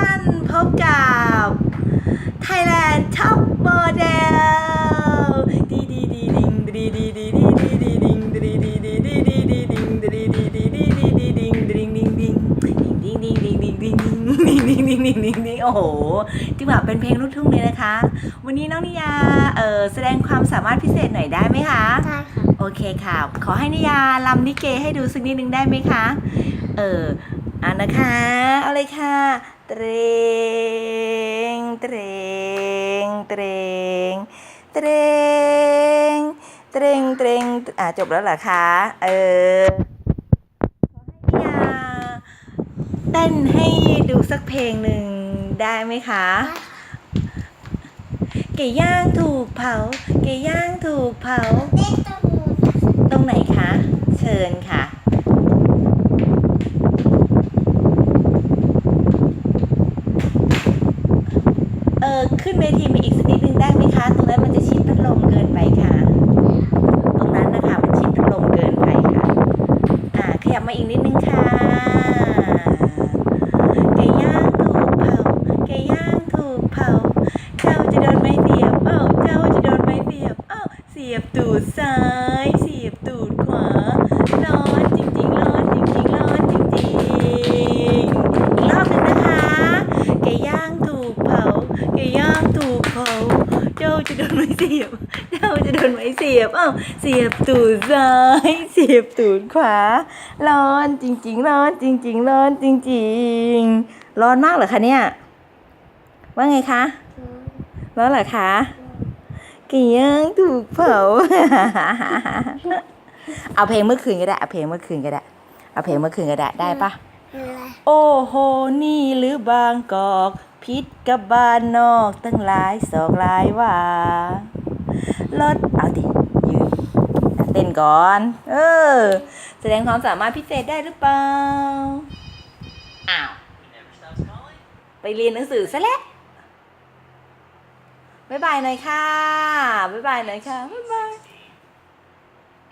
ท่านพบกับ Thailand Top Model ดีดีดีดิงดีดีดีดีดีดีดิงดีดีดีดีดีดีดิงดีดีดีดีดีดีดิงดิงดิงดิงดิงดิงดิงดิงดิงดิงดิงดิงดิงดิงดิงดิงดิงโอ้โหที่แบบเป็นเพลงลูกทุ่งเลยนะคะ วันนี้น้องนิยาเออแสดงความสามารถพิเศษหน่อยได้ไหมคะได้ค่ะโอเคค่ะ ขอให้นิยาลำลิเกให้ดูสักนิดนึงได้ไหมคะ เออ อ่านนะคะ เอาเลยค่ะ เตรงเตรงเตรงเตรงเตรงเตรงอ่าจบแล้วเหรอคะ เออ ขอให้นิยาเต้นให้ดูสักเพลงหนึ่งได้ไหมคะไก่ย่างถูกเผาไก่ย่างถูกเผา เต้นตรงนู้นตรงไหนคะ เชิญค่ะ เออ ขึ้นเวทีมาอีกสักนิดนึงได้ไหมคะ ตรงนั้นมันจะชิดพัดลมเกินไปค่ะ ตรงนั้นนะคะมันชิดพัดลมเกินไปค่ะ อ่าขยับมาอีกนิดนึงค่ะไก่ย่างถูกเผาไก่ย่างถูกเผาเจ้าจะโดนไม้เสียบเอ้าเจ้าจะโดนไม้เสียบเอ้าเสียบตูดซ้ายบตูดขวา ร้อนจริงๆ ร้อนจริงๆ ร้อนจริงๆ อีกรอบหนึงนะคะ ไก่ย่างถูกเผา ไก่ย่างถูกเผา เจะโดนไม้เสียบเจ้าจะโดนไม้เสียบ เอ้าเสียบตูดซ้ายเสียบตูดขวา ร้อนจริง ๆ ร้อนจริง ๆ ร้อนจริง ๆ ร้อนมากเหรอคะเนี่ย ว่าไงคะ ร้อนเหรอคะไก่ยงถูกเผา เอาเพลงเมื่อคืนก็ได้ เอาเพลงเมื่อคืนก็ได้ เอาเพลงเมื่อคืนก็ได้ ได้ปะ โอ้โห นี่หรือบางกอก พิษกับบ้านนอกตั้งหลายสอกหลายว่า รถเอาดิยืนอะเต้นก่อน เออ แสดงความสามารถพิเศษได้หรือเปล่า อ้าว ไปเรียนหนังสือซะแล้วบ๊ายบายหน่อยค่ะ บ๊ายบายหน่อยค่ะ บ๊ายบาย